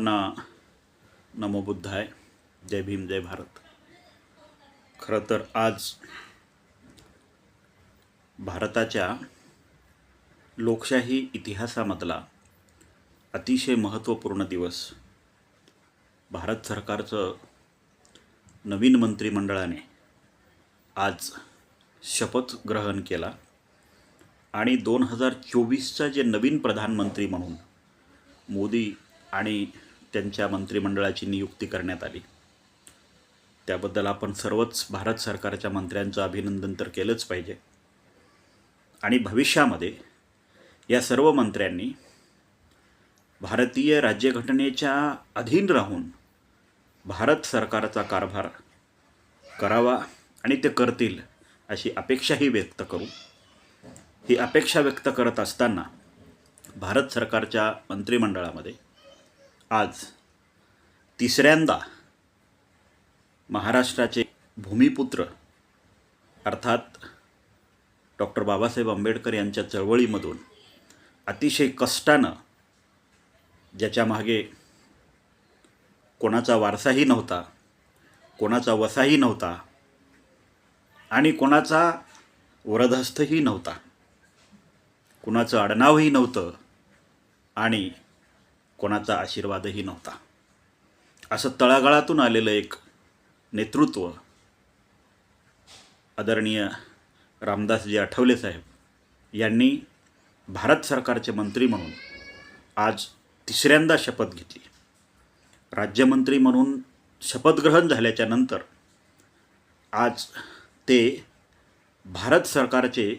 ना नमो बुद्धाय. जय भीम जय भारत. खरं तर आज भारताच्या लोकशाही इतिहासामधला अतिशय महत्त्वपूर्ण दिवस भारत सरकारचं नवीन मंत्रिमंडळाने आज शपथ ग्रहण केला आणि दोन हजार चोवीसचा जे नवीन प्रधानमंत्री म्हणून मोदी आणि त्यांच्या मंत्रिमंडळाची नियुक्ती करण्यात आली. त्याबद्दल आपण सर्वच भारत सरकारच्या मंत्र्यांचं अभिनंदन तर केलंच पाहिजे. आणि भविष्यामध्ये या सर्व मंत्र्यांनी भारतीय राज्यघटनेच्या अधीन राहून भारत सरकारचा कारभार करावा आणि ते करतील अशी अपेक्षाही व्यक्त करू. ही अपेक्षा व्यक्त करत असताना भारत सरकारच्या मंत्रिमंडळामध्ये आज तिसऱ्यांदा महाराष्ट्राचे भूमिपुत्र अर्थात डॉक्टर बाबासाहेब आंबेडकर यांच्या चळवळीमधून अतिशय कष्टानं ज्याच्या मागे कोणाचा वारसाही नव्हता कोणाचा वसाही नव्हता आणि कोणाचा वरदहस्तही नव्हता. कुणाचं आडनावही नव्हतं आणि कोणाचा आशीर्वादही नव्हता. असं तळागाळातून आलेलं एक नेतृत्व आदरणीय रामदासजी आठवले साहेब यांनी भारत सरकारचे मंत्री म्हणून आज तिसऱ्यांदा शपथ घेतली. राज्यमंत्री म्हणून शपथग्रहण झाल्याच्यानंतर आज ते भारत सरकारचे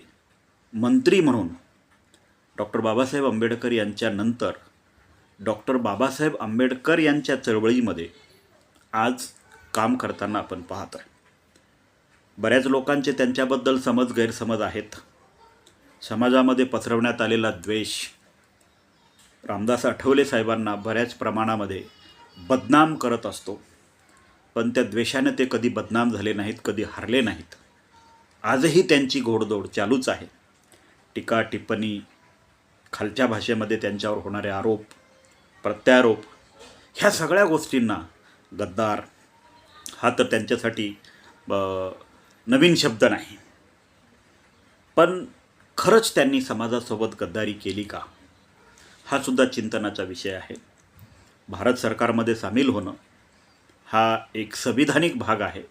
मंत्री म्हणून डॉक्टर बाबासाहेब आंबेडकर यांच्यानंतर डॉक्टर बाबासाहेब आंबेडकर यांच्या चळवळीमध्ये आज काम करताना आपण पाहत आहे. बऱ्याच लोकांचे त्यांच्याबद्दल समज गैरसमज आहेत. समाजामध्ये पसरवण्यात आलेला द्वेष रामदास आठवले साहेबांना बऱ्याच प्रमाणामध्ये बदनाम करत असतो. पण त्या द्वेषाने ते कधी बदनाम झाले नाहीत कधी हरले नाहीत. आजही त्यांची घोडदौड चालूच आहे. टीका टिप्पणी खालच्या भाषेमध्ये त्यांच्यावर होणारे आरोप प्रत्यारोप ह्या सगळ्या गोष्टींना गद्दार हा तर त्यांच्यासाठी नवीन शब्द नाही. पण खरंच त्यांनी समाजासोबत गद्दारी केली का? हा सुद्धा चिंतनाचा विषय आहे. भारत सरकारमध्ये सामील होणं हा एक संविधानिक भाग आहे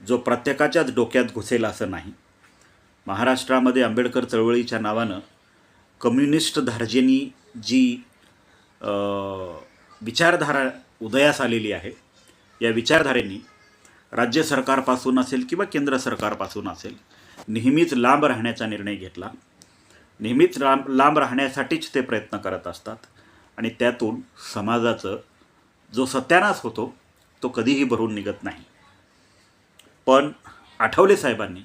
जो प्रत्येकाच्याच डोक्यात घुसेल असं नाही. महाराष्ट्रामध्ये आंबेडकर चळवळीच्या नावानं कम्युनिस्ट धार्जिनी जी विचारधारा उदयास आलेली आहे. या विचारधारेनी राज्य सरकारपासून असेल किंवा केंद्र सरकारपासून असेल नेहमीच लांब राहण्याचा निर्णय घेतला. नेहमीच लांब लांब राहण्यासाठीच ते प्रयत्न करत असतात. आणि त्यातून समाजाचं जो सत्यानाश होतो तो कधीही भरून निघत नाही. पण आठवले साहेबांनी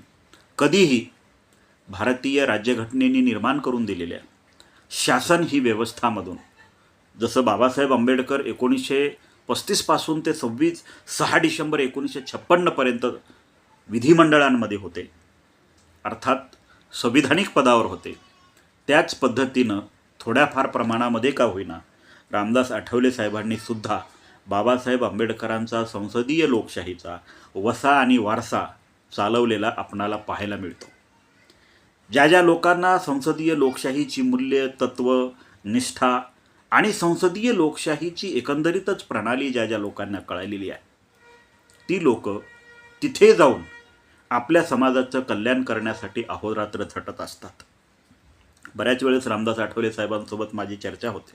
कधीही भारतीय राज्यघटनेने निर्माण करून दिलेल्या शासन ही व्यवस्थामधून जसं बाबासाहेब आंबेडकर एकोणीसशे पस्तीसपासून ते सव्वीस सहा डिसेंबर एकोणीसशे छप्पन्नपर्यंत विधिमंडळांमध्ये होते. अर्थात संविधानिक पदावर होते. त्याच पद्धतीनं थोड्याफार प्रमाणामध्ये का होईना रामदास आठवले साहेबांनी सुद्धा बाबासाहेब आंबेडकरांचा संसदीय लोकशाहीचा वसा आणि वारसा चालवलेला आपणाला पाहायला मिळतो. ज्या ज्या लोकांना संसदीय लोकशाहीची मूल्य तत्व निष्ठा आणि संसदीय लोकशाहीची एकंदरीतच प्रणाली ज्या ज्या लोकांना कळलेली आहे ती लोक तिथे जाऊन आपल्या समाजाचं कल्याण करण्यासाठी अहोरात्र झटत असतात. बऱ्याच वेळेस रामदास आठवले साहेबांसोबत माझी चर्चा होते.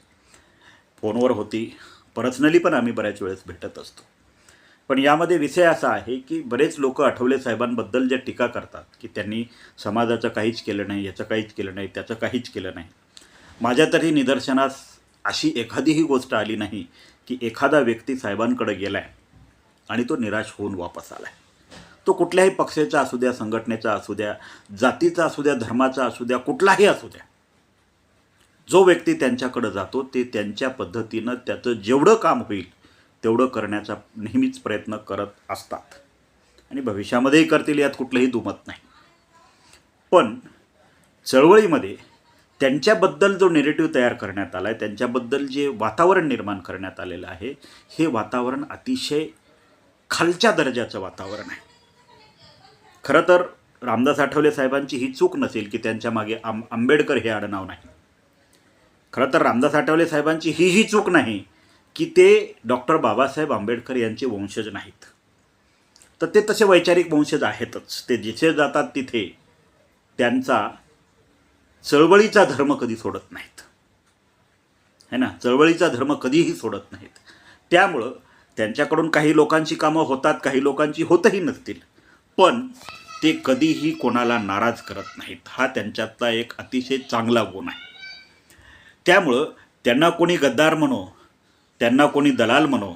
फोनवर होती. पर्सनली पण आम्ही बऱ्याच वेळेस भेटत असतो. पण यामध्ये विषय असा आहे की बरेच लोक आठवले साहेबांबद्दल ज्या टीका करतात की त्यांनी समाजाचं काहीच केलं नाही याचं काहीच केलं नाही त्याचं काहीच केलं नाही. माझ्या तरी निदर्शनास अशी एखादीही गोष्ट आली नाही की एखादा व्यक्ती साहेबांकडे गेला आहे आणि तो निराश होऊन वापस आला आहे तो कुठल्याही पक्षाचा असू द्या संघटनेचा असू द्या जातीचा असू द्या धर्माचा असू द्या कुठलाही असू द्या. जो व्यक्ती त्यांच्याकडे जातो ते त्यांच्या पद्धतीनं त्याचं जेवढं काम होईल तेवढं करण्याचा नेहमीच प्रयत्न करत असतात. आणि भविष्यामध्येही करतील यात कुठलंही दुमत नाही. पण चळवळीमध्ये त्यांच्याबद्दल जो नेरेटिव्ह तयार करण्यात आला आहे त्यांच्याबद्दल जे वातावरण निर्माण करण्यात आलेलं आहे हे वातावरण अतिशय खालच्या दर्जाचं वातावरण आहे. खरं तर रामदास आठवले साहेबांची ही चूक नसेल की त्यांच्या मागे आम आंबेडकर हे आडनाव नाही. खरं तर रामदास आठवले साहेबांची ही ही चूक नाही की ते डॉक्टर बाबासाहेब आंबेडकर यांचे वंशज नाहीत. तर ते तसे वैचारिक वंशज आहेतच. ते जिथे जातात तिथे त्यांचा चळवळीचा धर्म कधी सोडत नाहीत. है ना? चळवळीचा धर्म कधीही सोडत नाहीत. त्यामुळं त्यांच्याकडून काही लोकांची कामं होतात काही लोकांची होतही नसतील. पण ते कधीही कोणाला नाराज करत नाहीत. हा त्यांच्यातला एक अतिशय चांगला गुण आहे. त्यामुळं त्यांना कोणी गद्दार म्हणो त्यांना कोणी दलाल म्हणो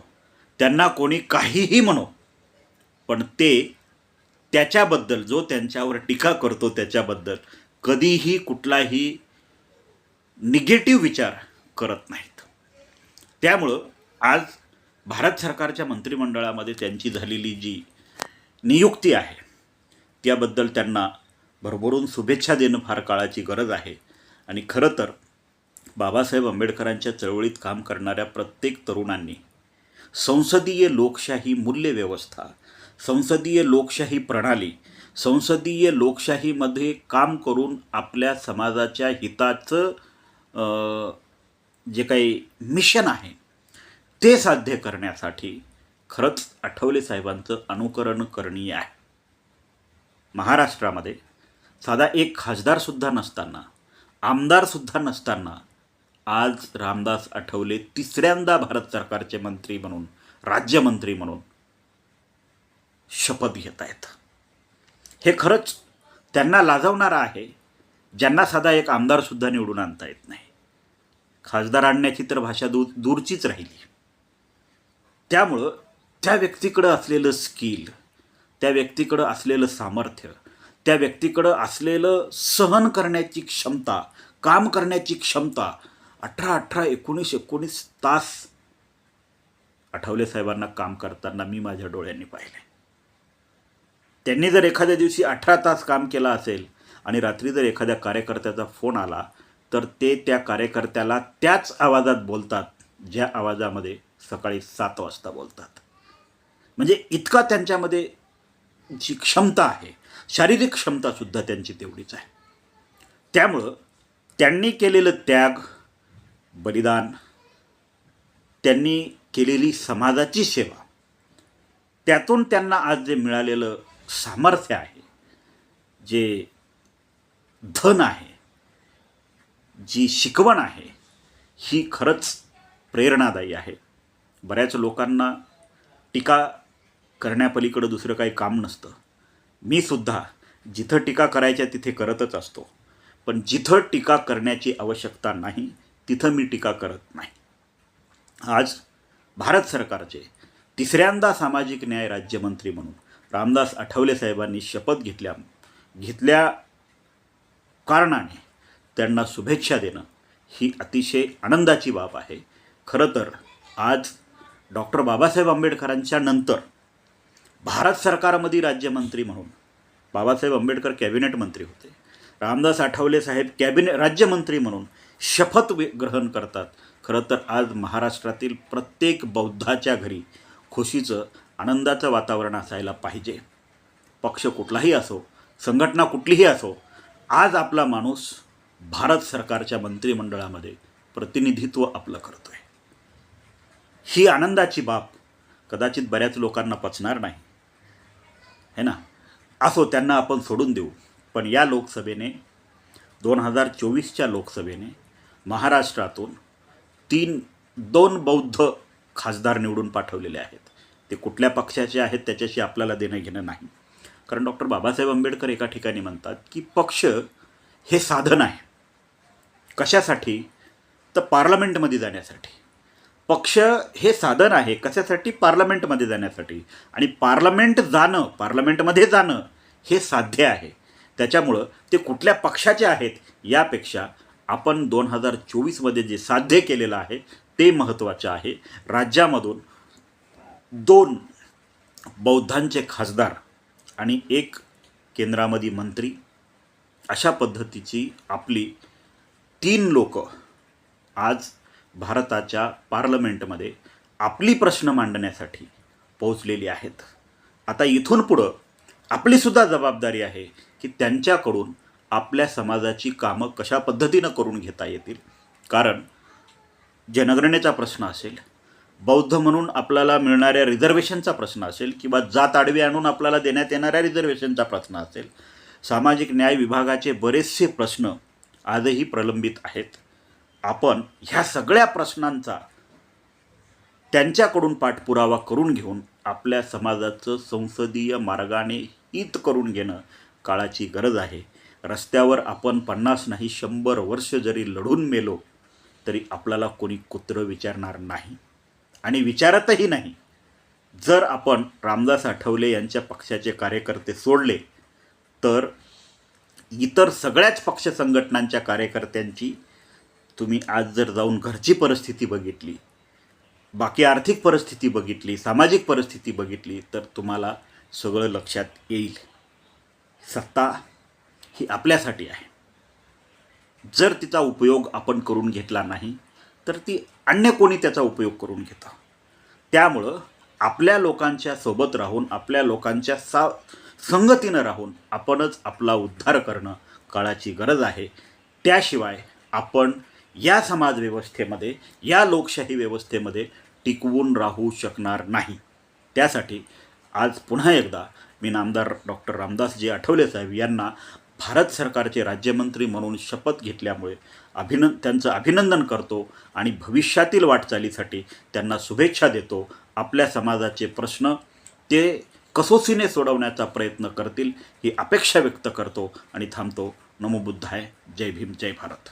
त्यांना कोणी काहीही म्हणो पण ते त्याच्याबद्दल जो त्यांच्यावर टीका करतो त्याच्याबद्दल कधीही कुठलाही निगेटिव्ह विचार करत नाहीत. त्यामुळं आज भारत सरकारच्या मंत्रिमंडळामध्ये त्यांची झालेली जी नियुक्ती आहे त्याबद्दल त्यांना भरभरून शुभेच्छा देणं फार काळाची गरज आहे. आणि खरं तर बाबासाहेब आंबेडकरांच्या चळवळीत काम करणाऱ्या प्रत्येक तरुणांनी संसदीय लोकशाही मूल्यव्यवस्था संसदीय लोकशाही प्रणाली संसदीय लोकशाहीमध्ये काम करून आपल्या समाजाच्या हिताचं जे काही मिशन आहे ते साध्य करण्यासाठी खरंच आठवले साहेबांचं अनुकरण करणीय आहे. महाराष्ट्रामध्ये साधा एक खासदारसुद्धा नसताना आमदारसुद्धा नसताना आज रामदास आठवले तिसऱ्यांदा भारत सरकारचे मंत्री म्हणून राज्यमंत्री म्हणून शपथ घेत आहेत. हे खरंच त्यांना लाजवणारं आहे ज्यांना साधा एक आमदारसुद्धा निवडून आणता येत नाही. खासदार आणण्याची तर भाषा दूर दूरचीच राहिली. त्यामुळं त्या व्यक्तीकडं असलेलं स्किल त्या व्यक्तीकडं असलेलं सामर्थ्य त्या व्यक्तीकडं असलेलं सहन करण्याची क्षमता काम करण्याची क्षमता अठरा अठरा एकोणीस एकोणीस तास आठवले साहेबांना काम करताना मी माझ्या डोळ्यांनी पाहिले त्यांनी जर एखाद्या दिवशी अठरा तास काम केलं असेल आणि रात्री जर एखाद्या कार्यकर्त्याचा फोन आला तर ते त्या कार्यकर्त्याला त्याच आवाजात बोलतात ज्या आवाजामध्ये सकाळी सात वाजता बोलतात. म्हणजे इतका त्यांच्यामध्ये जी क्षमता आहे शारीरिक क्षमतासुद्धा त्यांची तेवढीच आहे. त्यामुळं त्यांनी केलेलं त्याग बलिदान त्यांनी केलेली समाजाची सेवा त्यातून त्यांना आज जे मिळालेलं सामर्थ्य आहे जे धन आहे जी शिकवण आहे ही खरंच प्रेरणादायी आहे. बऱ्याच लोकांना टीका करण्यापलीकडं दुसरं काही काम नसतं. मी सुद्धा जिथं टीका करायच्या तिथे करतच असतो. पण जिथं टीका करण्याची आवश्यकता नाही तिथं मी टीका करत नाही. आज भारत सरकारचे तिसऱ्यांदा सामाजिक न्याय राज्यमंत्री म्हणून रामदास आठवले साहेबांनी शपथ घेतल्या घेतल्या कारणाने त्यांना शुभेच्छा देणं ही अतिशय आनंदाची बाब आहे. खरं तर आज डॉक्टर बाबासाहेब आंबेडकरांच्या नंतर भारत सरकारमध्ये राज्यमंत्री म्हणून बाबासाहेब आंबेडकर कॅबिनेट मंत्री होते. रामदास आठवले साहेब कॅबिनेट राज्यमंत्री म्हणून शपथ ग्रहण करतात. खरं तर आज महाराष्ट्रातील प्रत्येक बौद्धाच्या घरी खुशीचं आनंदाचं वातावरण असायला पाहिजे. पक्ष कुठलाही असो संघटना कुठलीही असो आज आपला माणूस भारत सरकारच्या मंत्रिमंडळामध्ये प्रतिनिधित्व आपलं करतोय. ही आनंदाची बाब कदाचित बऱ्याच लोकांना पचणार नाही. है ना? असो त्यांना आपण सोडून देऊ. पण या लोकसभेने दोन हजार चोवीसच्या लोकसभेने महाराष्ट्रातून तीन दोन बौद्ध खासदार निवडून पाठवलेले आहेत. ते कुठल्या पक्षाचे आहेत त्याच्याशी आपल्याला देणं घेणं नाही. कारण डॉक्टर बाबासाहेब आंबेडकर एका ठिकाणी म्हणतात की पक्ष हे साधन आहे. कशासाठी? तर पार्लमेंटमध्ये जाण्यासाठी. पक्ष हे साधन आहे कशासाठी? पार्लमेंटमध्ये जाण्यासाठी. आणि पार्लमेंट जाणं पार्लमेंटमध्ये जाणं हे साध्य आहे. त्याच्यामुळं ते कुठल्या पक्षाचे आहेत यापेक्षा आपण दोन हजार चोवीसमध्ये जे साध्य केलेलं आहे ते महत्त्वाचं आहे. राज्यामधून दोन बौद्धांचे खासदार आणि एक केंद्रामध्ये मंत्री अशा पद्धतीची आपली तीन लोक आज भारताच्या पार्लमेंटमध्ये आपली प्रश्न मांडण्यासाठी पोहोचलेली आहेत. आता इथून पुढं आपलीसुद्धा जबाबदारी आहे की त्यांच्याकडून आपल्या समाजाची कामं कशा पद्धतीनं करून घेता येतील? कारण जनगणनेचा प्रश्न असेल बौद्ध म्हणून आपल्याला मिळणाऱ्या रिझर्वेशनचा प्रश्न असेल किंवा जात आडवी आणून आपल्याला देण्यात येणाऱ्या रिझर्वेशनचा प्रश्न असेल सामाजिक न्याय विभागाचे बरेचसे प्रश्न आजही प्रलंबित आहेत. आपण ह्या सगळ्या प्रश्नांचा त्यांच्याकडून पाठपुरावा करून घेऊन आपल्या समाजाचं संसदीय मार्गाने हित करून घेणं काळाची गरज आहे. रस्त्यावर आपण पन्नास नाही शंभर वर्ष जरी लढून मेलो तरी आपल्याला कोणी कुत्रं विचारणार नाही. आणि विचारतही नाही. जर आपण रामदास आठवले यांच्या पक्षाचे कार्यकर्ते सोडले तर इतर सगळ्याच पक्ष संघटनांच्या कार्यकर्त्यांची तुम्ही आज जर जाऊन घरची परिस्थिती बघितली बाकी आर्थिक परिस्थिती बघितली सामाजिक परिस्थिती बघितली तर तुम्हाला सगळं लक्षात येईल. सत्ता ही आपल्यासाठी आहे. जर तिचा उपयोग आपण करून घेतला नाही तर ती अन्य कोणी त्याचा उपयोग करून घेतं. त्यामुळं आपल्या लोकांच्या सोबत राहून आपल्या लोकांच्या सा संगतीनं राहून आपणच आपला उद्धार करणं काळाची गरज आहे. त्याशिवाय आपण या समाजव्यवस्थेमध्ये या लोकशाही व्यवस्थेमध्ये टिकवून राहू शकणार नाही. त्यासाठी आज पुन्हा एकदा मी नामदार डॉक्टर रामदासजी आठवले साहेब यांना भारत सरकारचे राज्यमंत्री म्हणून शपथ घेतल्यामुळे अभिनंद त्यांचं अभिनंदन करतो आणि भविष्यातील वाटचालीसाठी त्यांना शुभेच्छा देतो. आपल्या समाजाचे प्रश्न ते कसोसीने सोडवण्याचा प्रयत्न करतील ही अपेक्षा व्यक्त करतो आणि थांबतो. नमोबुद्धाय जय भीम. जय भारत.